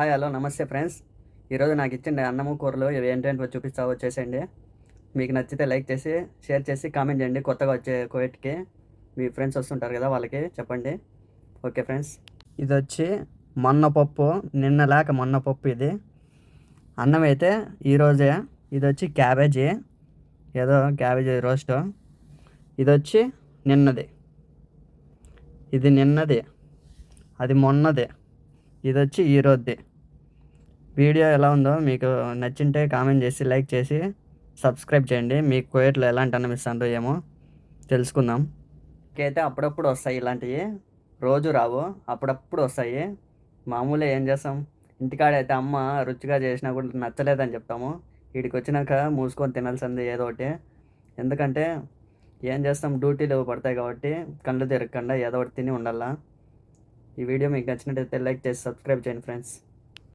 Hi hello నమస్తే friends ఈరోజు నాకు ఇచ్చిన అన్నము కూరలు ఇవి ఏంటంటే చూపిస్తావో చేసేయండి. మీకు నచ్చితే లైక్ చేసి షేర్ చేసి కామెంట్ చేయండి. కొత్తగా వచ్చే కోయట్కి మీ ఫ్రెండ్స్ వస్తుంటారు కదా వాళ్ళకి చెప్పండి. ఓకే ఫ్రెండ్స్ ఇది వచ్చి మొన్నపప్పు నిన్న లేక మొన్నపప్పు ఇది. అన్నం అయితే ఈరోజే ఇది వచ్చి క్యాబేజీ ఏదో క్యాబేజీ రోస్ట్ ఇది వచ్చి నిన్నది. ఇది నిన్నది. అది మొన్నది. ఇది వచ్చి ఈరోజుది. వీడియో ఎలా ఉందో మీకు నచ్చింటే కామెంట్ చేసి లైక్ చేసి సబ్స్క్రైబ్ చేయండి. మీకు కోయట్లో ఎలాంటి అనిపిస్తుందో ఏమో తెలుసుకుందాం. అయితే అప్పుడప్పుడు వస్తాయి ఇలాంటివి రోజు రావు అప్పుడప్పుడు వస్తాయి. మామూలుగా ఏం చేస్తాం? ఇంటికాడైతే అమ్మ రుచిగా చేసినా కూడా నచ్చలేదని చెప్తాము. వీడికి వచ్చినాక మూసుకొని తినాల్సింది ఏదో ఒకటి. ఎందుకంటే ఏం చేస్తాం? డ్యూటీలు పడతాయి కాబట్టి కళ్ళు తిరగకుండా ఏదో ఒకటి తిని ఉండాలా. ఈ వీడియో మీకు నచ్చినట్టయితే లైక్ చేసి సబ్స్క్రైబ్ చేయండి ఫ్రెండ్స్.